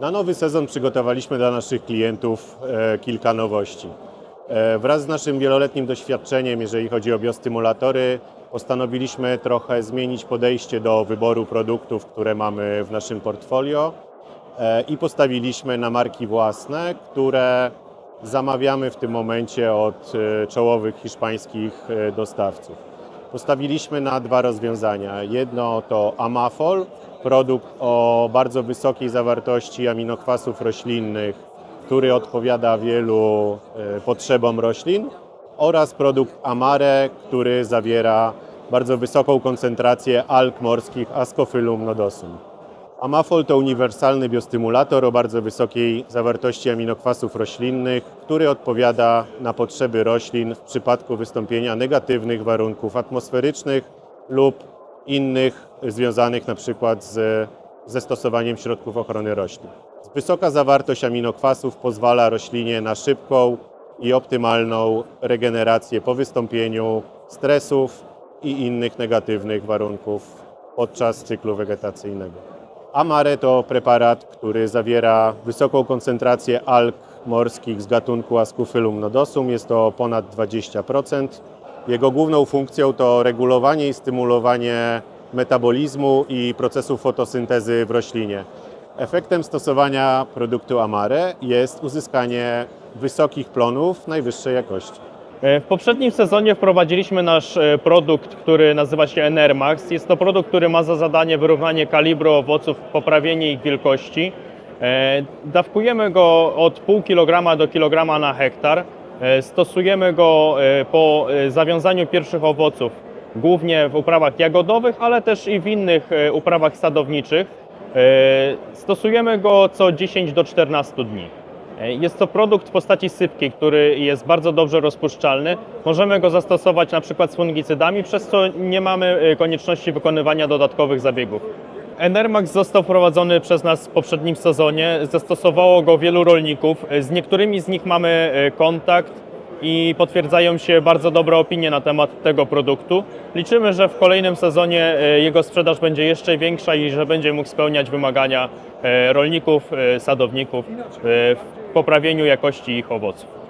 Na nowy sezon przygotowaliśmy dla naszych klientów e, kilka nowości. E, Wraz z naszym wieloletnim doświadczeniem, jeżeli chodzi o biostymulatory, postanowiliśmy trochę zmienić podejście do wyboru produktów, które mamy w naszym portfolio e, i postawiliśmy na marki własne, które zamawiamy w tym momencie od czołowych hiszpańskich dostawców. Postawiliśmy na dwa rozwiązania. Jedno to Amafol, produkt o bardzo wysokiej zawartości aminokwasów roślinnych, który odpowiada wielu e, potrzebom roślin, oraz produkt Amare, który zawiera bardzo wysoką koncentrację alg morskich Ascophyllum nodosum. Amafol to uniwersalny biostymulator o bardzo wysokiej zawartości aminokwasów roślinnych, który odpowiada na potrzeby roślin w przypadku wystąpienia negatywnych warunków atmosferycznych lub innych związanych przykład z, ze stosowaniem środków ochrony roślin. Wysoka zawartość aminokwasów pozwala roślinie na szybką i optymalną regenerację po wystąpieniu stresów i innych negatywnych warunków podczas cyklu wegetacyjnego. Amare to preparat, który zawiera wysoką koncentrację alg morskich z gatunku Ascophyllum nodosum. Jest to ponad 20%. Jego główną funkcją to regulowanie i stymulowanie metabolizmu i procesu fotosyntezy w roślinie. Efektem stosowania produktu Amare jest uzyskanie wysokich plonów najwyższej jakości. E, W poprzednim sezonie wprowadziliśmy nasz e, produkt, który nazywa się Enermax. Jest to produkt, który ma za zadanie wyrównanie kalibru owoców, poprawienie ich wielkości. E, Dawkujemy go od pół kilograma do kilograma na hektar. Stosujemy go po zawiązaniu pierwszych owoców, głównie w uprawach jagodowych, ale też i w innych uprawach sadowniczych. Stosujemy go co 10 do 14 dni. Jest to produkt w postaci sypkiej, który jest bardzo dobrze rozpuszczalny. Możemy go zastosować na przykład z fungicydami, przez co nie mamy y, konieczności wykonywania dodatkowych zabiegów. Enermax został wprowadzony przez nas w poprzednim sezonie. Zastosowało go wielu rolników. Z niektórymi z nich mamy kontakt i potwierdzają się bardzo dobre opinie na temat tego produktu. Liczymy, że w kolejnym sezonie jego sprzedaż będzie jeszcze większa i że będzie mógł spełniać wymagania rolników, sadowników poprawieniu jakości ich owoców.